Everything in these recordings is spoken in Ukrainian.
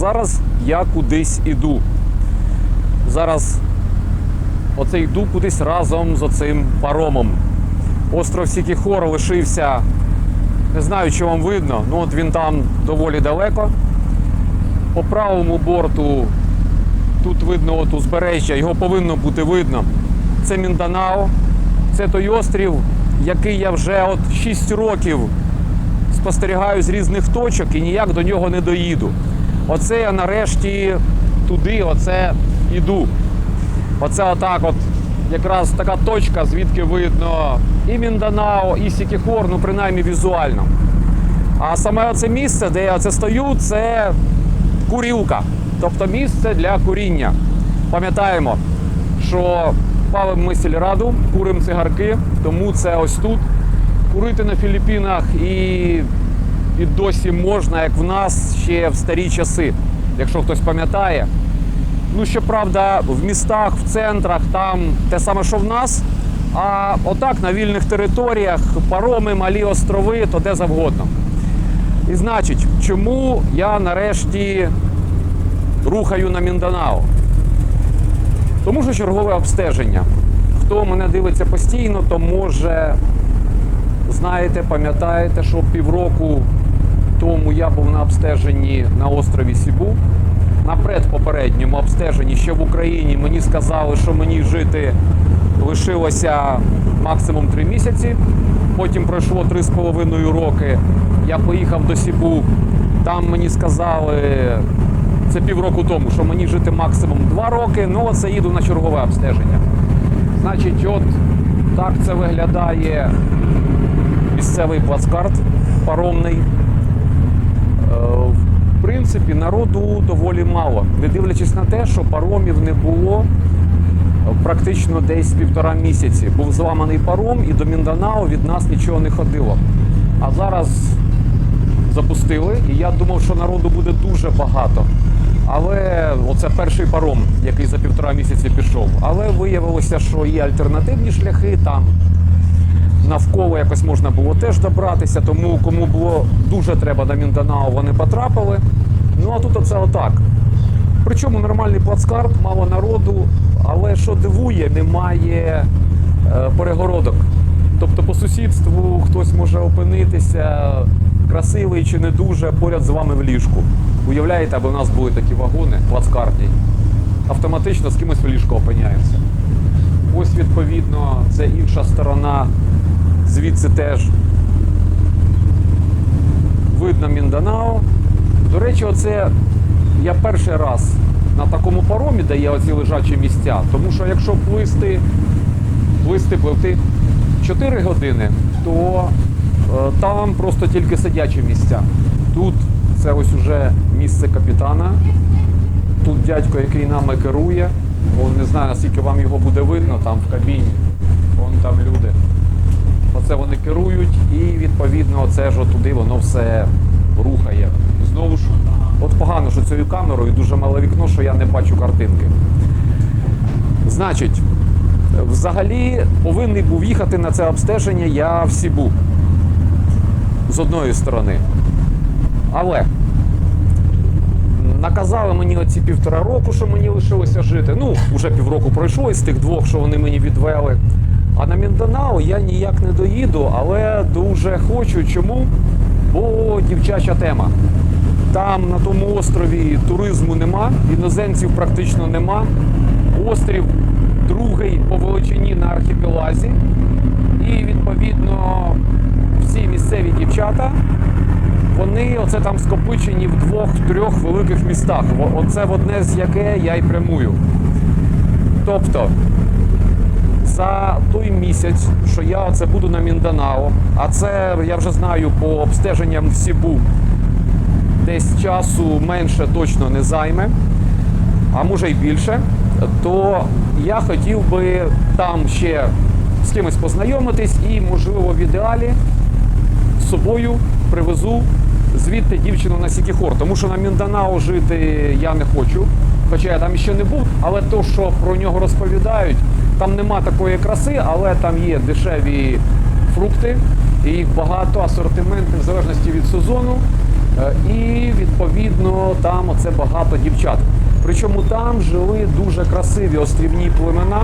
Зараз я кудись іду. Зараз оце йду кудись разом з оцим паромом. Остров Сікіхор лишився. Не знаю, чи вам видно, ну от він там доволі далеко. По правому борту тут видно от узбережжя, його повинно бути видно. Це Мінданао. Це той острів, який я вже от 6 років спостерігаю з різних точок і ніяк до нього не доїду. Оце я нарешті туди, оце іду. Оце отак, от якраз така точка, звідки видно і Мінданао, і Сікіхор, ну принаймні візуально. А саме оце місце, де я оце стою, це курілка, тобто місце для куріння. Пам'ятаємо, що палимо ми сільраду, куримо цигарки, тому це ось тут. Курити на Філіппінах і, і досі можна, як в нас ще в старі часи, якщо хтось пам'ятає. Ну, щоправда, в містах, в центрах, там те саме, що в нас. А отак на вільних територіях, пароми, малі острови, то де завгодно. І значить, чому я нарешті рухаю на Мінданао? Тому що чергове обстеження. Хто мене дивиться постійно, то може знаєте, пам'ятаєте, що півроку тому я був на обстеженні на острові Сібу. На предпопередньому обстеженні ще в Україні мені сказали, що мені жити лишилося максимум 3 місяці. Потім пройшло 3,5 роки. Я поїхав до Сібу. Там мені сказали, це півроку тому, що мені жити максимум 2 роки. Ну, оце їду на чергове обстеження. Значить, от так це виглядає місцевий плацкарт паромний. Принципі, народу доволі мало, не дивлячись на те, що паромів не було практично десь півтора місяці. Був зламаний паром, і до Мінданао від нас нічого не ходило. А зараз запустили, і я думав, що народу буде дуже багато. Але оце перший паром, який за півтора місяці пішов. Але виявилося, що є альтернативні шляхи там. Навколо якось можна було теж добратися, тому кому було дуже треба на Мінданао, вони потрапили. Ну а тут оце отак. Причому нормальний плацкарт, мало народу, але що дивує, немає е, перегородок. Тобто по сусідству хтось може опинитися красивий чи не дуже поряд з вами в ліжку. Уявляєте, аби у нас були такі вагони плацкартні, автоматично з кимось в ліжку опиняємося. Ось, відповідно, це інша сторона. Звідси теж видно Мінданао. До речі, оце я перший раз на такому паромі, де є оці лежачі місця. Тому що якщо плисти, плисти, пливти 4 години, то е, там просто тільки сидячі місця. Тут це ось уже місце капітана. Тут дядько, який нами керує. Он не знаю, наскільки вам його буде видно там в кабіні. Вон там люди. Оце вони керують, і відповідно це ж туди воно все рухає. Знову ж, от погано, що цією камерою дуже мале вікно, що я не бачу картинки. Значить, взагалі повинний був їхати на це обстеження я в Сібу. З одної сторони. Але наказали мені оці півтора року, що мені лишилося жити. Ну, вже півроку пройшло із тих двох, що вони мені відвели. А на Мінданао я ніяк не доїду, але дуже хочу. Чому? Бо дівчача тема. Там на тому острові туризму нема, іноземців практично нема. Острів другий по величині на архіпелазі. І відповідно всі місцеві дівчата вони оце там скопичені в двох-трьох великих містах. Оце в одне з яке я й прямую. Тобто, за той місяць, що я оце буду на Мінданао, а це я вже знаю по обстеженням в Сібу, десь часу менше точно не займе, а може й більше, то я хотів би там ще з кимось познайомитись і, можливо, в ідеалі з собою привезу звідти дівчину на Сікіхор, тому що на Мінданао жити я не хочу. Хоча я там ще не був, але то, що про нього розповідають, там нема такої краси, але там є дешеві фрукти, і їх багато, асортименти в залежності від сезону. Е, І відповідно там оце багато дівчат. Причому там жили дуже красиві острівні племена,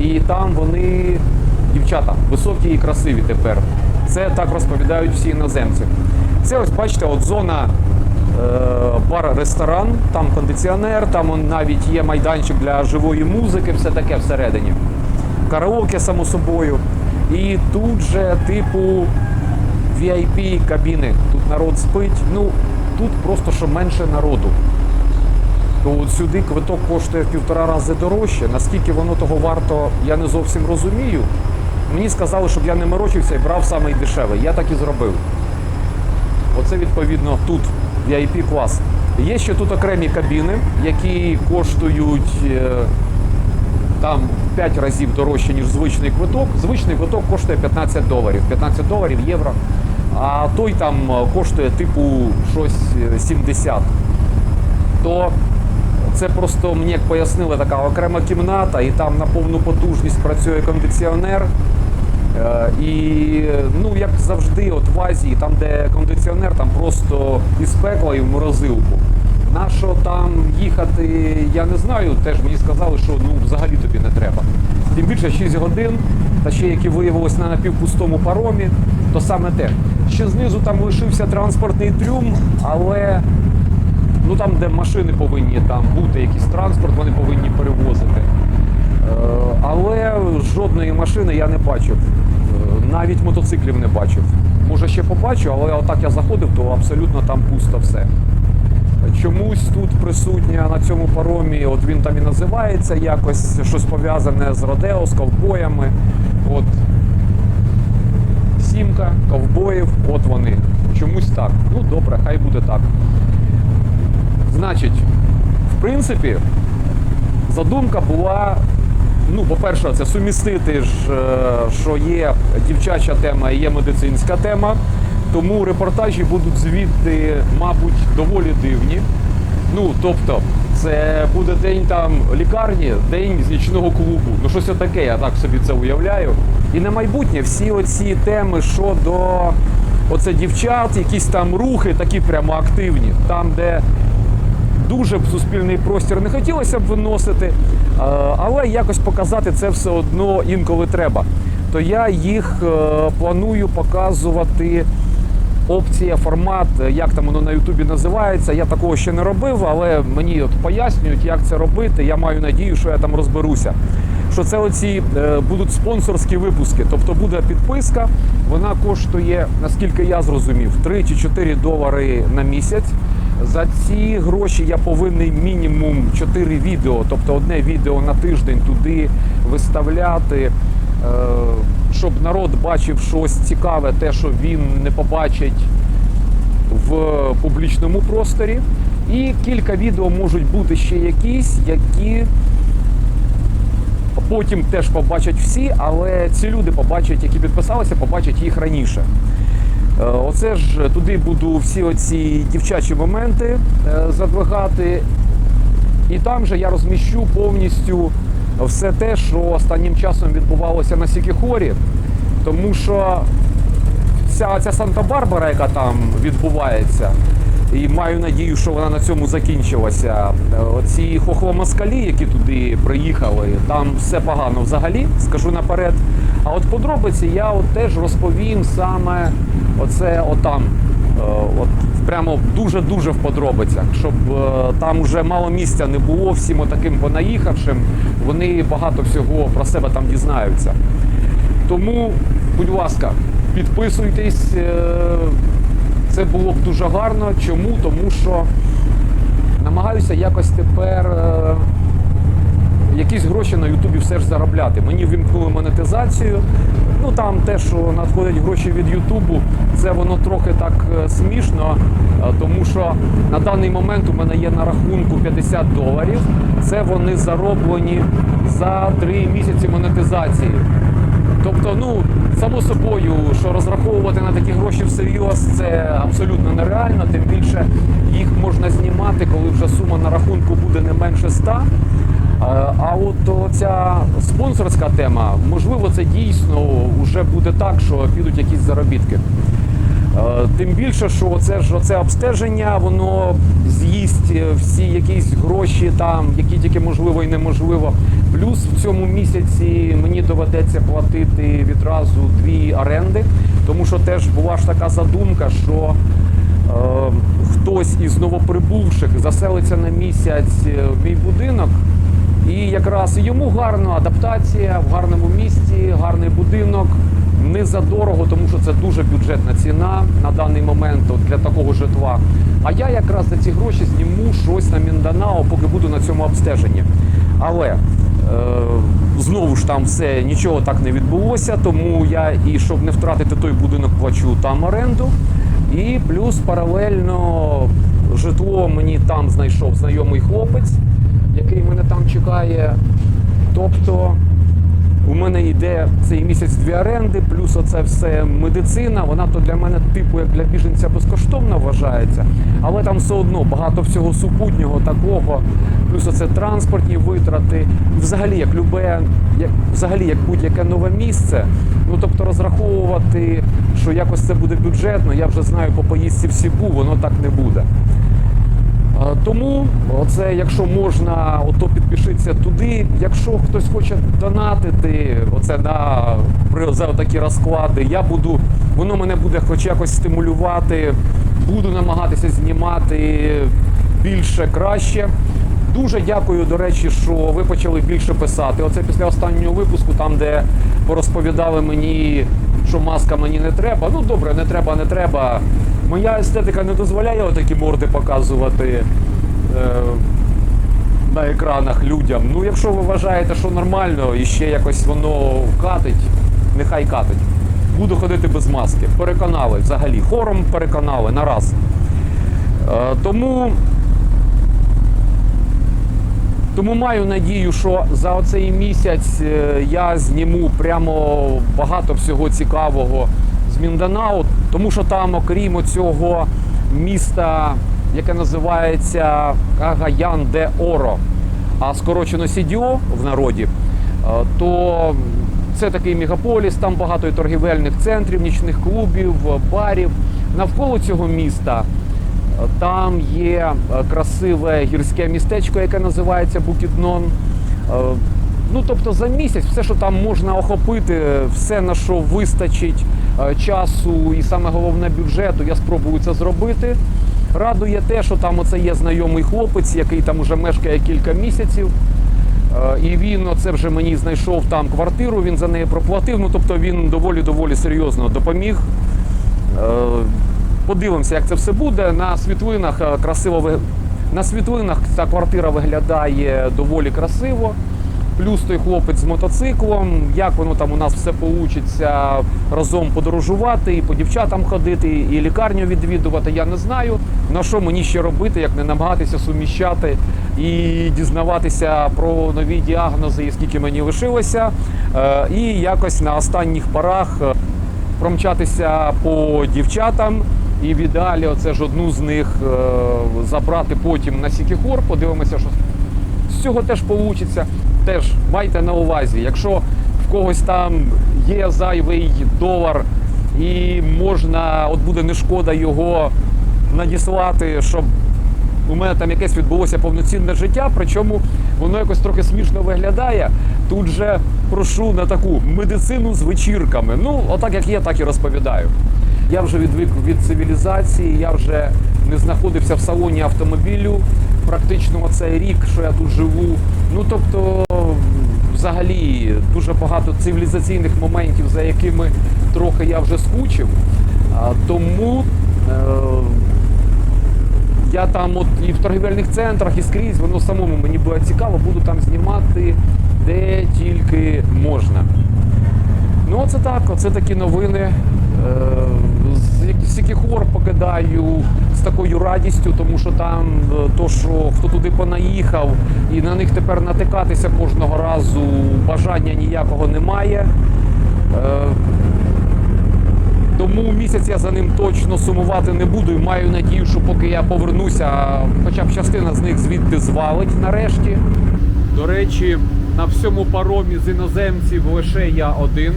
і там вони дівчата високі і красиві тепер. Це так розповідають всі іноземці. Це ось бачите, от зона бар-ресторан, там кондиціонер, там навіть є майданчик для живої музики, все таке всередині. Караоке, само собою. І тут же, типу, VIP кабіни. Тут народ спить. Ну, тут просто що менше народу. То от сюди квиток коштує в півтора рази дорожче. Наскільки воно того варто, я не зовсім розумію. Мені сказали, щоб я не морочився і брав дешевий. Я так і зробив. Оце відповідно тут VIP клас. Є ще тут окремі кабіни, які коштують е, там 5 разів дорожче, ніж звичний квиток. Звичний квиток коштує 15 доларів. 15 доларів євро. А той там е, коштує типу щось е, 70. То це просто мені як пояснили така окрема кімната, і там на повну потужність працює кондиціонер. Е, І ну як завжди, от в Азії, там де кондиціонер, там просто із пекла і в морозилку. На що там їхати, я не знаю. Теж мені сказали, що ну взагалі тобі не треба. Тим більше 6 годин, та ще які виявилось на напівпустому паромі, то саме те. Ще знизу там лишився транспортний трюм, але ну там, де машини повинні там бути, якийсь транспорт, вони повинні перевозити. Е, Але жодної машини я не бачив. Е, Навіть мотоциклів не бачив. Може ще побачу, але отак я заходив, то абсолютно там пусто все. Чомусь тут присутня на цьому паромі, от він там і називається якось щось пов'язане з Родео, з ковбоями. От сімка ковбоїв, от вони. Чомусь так. Ну добре, хай буде так. Значить, в принципі, задумка була. Ну, по-перше, це сумістити ж, е, що є дівчача тема і є медицинська тема. Тому репортажі будуть звідти, мабуть, доволі дивні. Ну, тобто, це буде день там лікарні, день з нічного клубу. Ну, щось таке, я так собі це уявляю. І на майбутнє всі оці теми щодо оце дівчат, якісь там рухи, такі прямо активні, там, де дуже б суспільний простір не хотілося б виносити, е, але якось показати це все одно інколи треба. То я їх е, планую показувати. Опція, формат, як там воно на Ютубі називається. Я такого ще не робив, але мені от пояснюють, як це робити. Я маю надію, що я там розберуся. Що це оці е, будуть спонсорські випуски. Тобто буде підписка, вона коштує, наскільки я зрозумів, 3 чи 4 долари на місяць. За ці гроші я повинен мінімум 4 відео, тобто одне відео на тиждень туди виставляти, е, щоб народ бачив щось цікаве, те, що він не побачить в публічному просторі. І кілька відео можуть бути ще якісь, які потім теж побачать всі, але ці люди побачать, які підписалися, побачать їх раніше. Е, Оце ж туди буду всі оці дівчачі моменти е, задвигати. І там же я розміщу повністю все те, що останнім часом відбувалося на Сікіхорі. Тому що ця, ця Санта-Барбара, яка там відбувається, і маю надію, що вона на цьому закінчилася. Оці хохломаскалі, які туди приїхали, там все погано взагалі, скажу наперед. А от подробиці я от теж розповім саме оце отам. Е, От прямо дуже-дуже в подробицях, щоб е, там вже мало місця не було всім отаким понаїхавшим. Вони багато всього про себе там дізнаються. Тому, будь ласка, підписуйтесь. е, Це було б дуже гарно. Чому? Тому що намагаюся якось тепер якісь гроші на Ютубі все ж заробляти. Мені вимкнули монетизацію. Ну там те, що надходять гроші від Ютубу, це воно трохи так е, смішно, е, тому що на даний момент у мене є на рахунку 50 доларів. Це вони зароблені за 3 місяці монетизації. Тобто, ну само собою, що розраховувати на такі гроші всерйоз, це абсолютно нереально. Тим більше їх можна знімати, коли вже сума на рахунку буде не менше 100. Е, А от ця спонсорська тема, можливо, це дійсно вже буде так, що підуть якісь заробітки. Е, Тим більше, що це ж це обстеження, воно з'їсть е, всі якісь гроші, там, які тільки можливо і неможливо. Плюс в цьому місяці мені доведеться платити відразу дві оренди, тому що теж була ж така задумка, що е, хтось із новоприбувших заселиться на місяць в мій будинок. І якраз йому гарна адаптація в гарному місті, гарний будинок, не за дорого, тому що це дуже бюджетна ціна на даний момент для такого житла. А я якраз за ці гроші зніму щось на Мінданао, поки буду на цьому обстеженні. Але е, знову ж там все нічого так не відбулося, тому я і щоб не втратити той будинок, плачу там оренду. І плюс паралельно житло мені там знайшов знайомий хлопець який мене там чекає. Тобто у мене йде цей місяць дві оренди, плюс оце все медицина. Вона то для мене, типу, як для біженця безкоштовна вважається, але там все одно багато всього супутнього такого, плюс оце транспортні витрати. Взагалі, як любе, як взагалі як будь-яке нове місце. Ну тобто розраховувати, що якось це буде бюджетно, я вже знаю по поїздці в Сібу, воно так не буде. Тому оце, якщо можна, ото підпишіться туди. Якщо хтось хоче донатити, оце на за такі розклади, я буду, воно мене буде хоч якось стимулювати. Буду намагатися знімати більше краще. Дуже дякую, до речі, що ви почали більше писати. Оце після останнього випуску, там де порозповідали мені, що маска мені не треба. Ну добре, не треба, не треба. Моя естетика не дозволяє отакі морди показувати е, на екранах людям. Ну, якщо ви вважаєте, що нормально і ще якось воно вкатить, нехай катить. Буду ходити без маски. Переконали взагалі. Хором переконали на раз. Е, тому. Тому маю надію, що за оцей місяць е, я зніму прямо багато всього цікавого з Мінданао, тому що там, окрім цього міста, яке називається Кагаян де Оро, а скорочено Сідіо в народі, е, то це такий мегаполіс, там багато і торгівельних центрів, нічних клубів, барів. Навколо цього міста там є е, красиве гірське містечко, яке називається Букіднон. Е, Ну, тобто за місяць все, що там можна охопити, все на що вистачить е, часу і саме головне бюджету, я спробую це зробити. Радує те, що там оце є знайомий хлопець, який там уже мешкає кілька місяців. Е, І він це вже мені знайшов там квартиру, він за неї проплатив. Ну тобто він доволі доволі серйозно допоміг. Е, Подивимося, як це все буде. На світлинах е, красиво на світлинах ця квартира виглядає доволі красиво. Плюс той хлопець з мотоциклом. Як воно там у нас все получиться разом подорожувати, і по дівчатам ходити, і лікарню відвідувати, я не знаю. На що мені ще робити, як не намагатися суміщати і дізнаватися про нові діагнози, і скільки мені лишилося. Е, І якось на останніх порах е, промчатися по дівчатам. І в ідеалі оце ж одну з них е, забрати потім на Сікіхор. Подивимося, що з цього теж вийде. Теж майте на увазі, якщо в когось там є зайвий долар і можна, от буде не шкода його надіслати, щоб у мене там якесь відбулося повноцінне життя, причому воно якось трохи смішно виглядає. Тут же прошу на таку медицину з вечірками. Ну, отак як є, так і розповідаю. Я вже відвик від цивілізації, я вже не знаходився в салоні автомобілю практично цей рік, що я тут живу. Ну тобто, взагалі, дуже багато цивілізаційних моментів, за якими трохи я вже скучив. Тому е, Я там от і в торгівельних центрах, і скрізь, воно самому мені було цікаво, буду там знімати де тільки можна. Ну, оце так, оце такі новини. Е, з яких хор покидаю з такою радістю, тому що там е, то, що хто туди понаїхав, і на них тепер натикатися кожного разу бажання ніякого немає. Е, тому місяць я за ним точно сумувати не буду і маю надію, що поки я повернуся, хоча б частина з них звідти звалить нарешті. До речі, на всьому паромі з іноземців лише я один.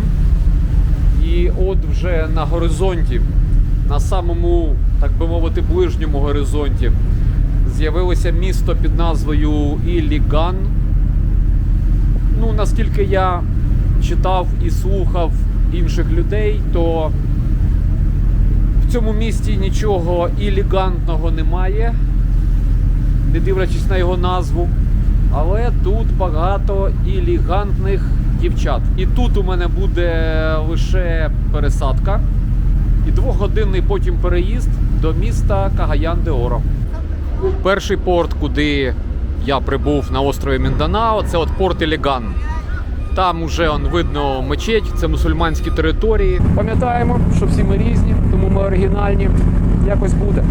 І от вже на горизонті, на самому, так би мовити, ближньому горизонті, з'явилося місто під назвою Ілліган. Ну, наскільки я читав і слухав інших людей, то в цьому місті нічого ілігантного немає, не дивлячись на його назву. Але тут багато ілігантних дівчат. І тут у мене буде лише пересадка і двохгодинний потім переїзд до міста Кагаян де Оро. Перший порт, куди я прибув на острові Мінданао, це от порт Еліган. Там уже он, видно мечеть, це мусульманські території. Пам'ятаємо, що всі ми різні, тому ми оригінальні. Якось буде.